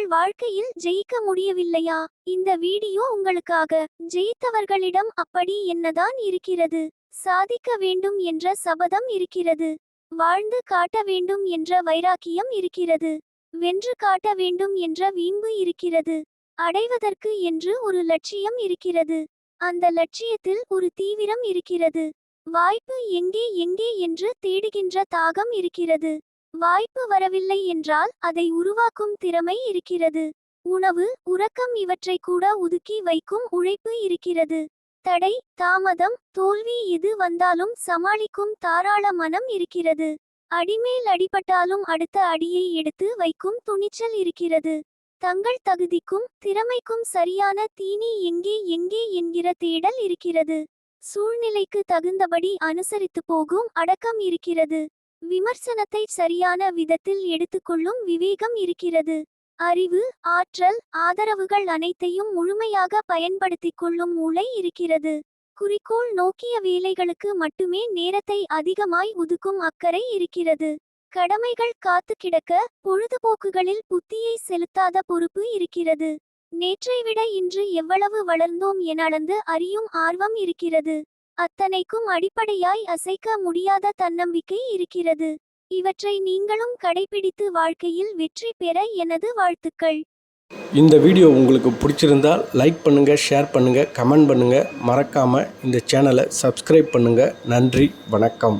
உங்கள் வாழ்க்கையில் ஜெயிக்க முடியவில்லையா? இந்த வீடியோ உங்களுக்காக. ஜெயித்தவர்களிடம் அப்படி என்னதான் இருக்கிறது? சாதிக்க வேண்டும் என்ற சபதம் இருக்கிறது. வாழ்ந்து காட்ட வேண்டும் என்ற வைராக்கியம் இருக்கிறது. வென்று காட்ட வேண்டும் என்ற வீம்பு இருக்கிறது. அடைவதற்கு என்று ஒரு லட்சியம் இருக்கிறது. அந்த லட்சியத்தில் ஒரு தீவிரம் இருக்கிறது. வாய்ப்பு எங்கே எங்கே என்று தேடுகின்ற தாகம் இருக்கிறது. வாய்ப்பு வரவில்லை என்றால் அதை உருவாக்கும் திறமை இருக்கிறது. உணவு உறக்கம் இவற்றை கூட ஒதுக்கி வைக்கும் உழைப்பு இருக்கிறது. தடை தாமதம் தோல்வி எது வந்தாலும் சமாளிக்கும் தாராள மனம் இருக்கிறது. அடிமேல் அடிபட்டாலும் அடுத்த அடியை எடுத்து வைக்கும் துணிச்சல் இருக்கிறது. தங்கள் தகுதிக்கும் திறமைக்கும் சரியான தீனி எங்கே எங்கே என்கிற தேடல் இருக்கிறது. சூழ்நிலைக்கு தகுந்தபடி அனுசரித்து போகும் அடக்கம் இருக்கிறது. விமர்சனத்தை சரியான விதத்தில் எடுத்துக்கொள்ளும் விவேகம் இருக்கிறது. அறிவு ஆற்றல் ஆதரவுகள் அனைத்தையும் முழுமையாக பயன்படுத்திக் கொள்ளும் மூளை இருக்கிறது. குறிக்கோள் நோக்கிய வேலைகளுக்கு மட்டுமே நேரத்தை அதிகமாய் ஒதுக்கும் அக்கறை இருக்கிறது. கடமைகள் காத்து கிடக்க பொழுதுபோக்குகளில் புத்தியை செலுத்தாத பொறுப்பு இருக்கிறது. நேற்றை விட இன்று எவ்வளவு வளர்ந்தோம் என அளந்து அறியும் ஆர்வம் இருக்கிறது. அத்தனைக்கும் அடிப்படையாய் அசைக்க முடியாத தன்னம்பிக்கை இருக்கிறது. இவற்றை நீங்களும் கடைபிடித்து வாழ்க்கையில் வெற்றி பெற எனது வாழ்த்துக்கள். இந்த வீடியோ உங்களுக்கு பிடிச்சிருந்தால் லைக் பண்ணுங்கள் ஷேர் பண்ணுங்கள் கமெண்ட் பண்ணுங்கள் மறக்காமல் இந்த சேனலை சப்ஸ்கிரைப் பண்ணுங்கள் நன்றி வணக்கம்.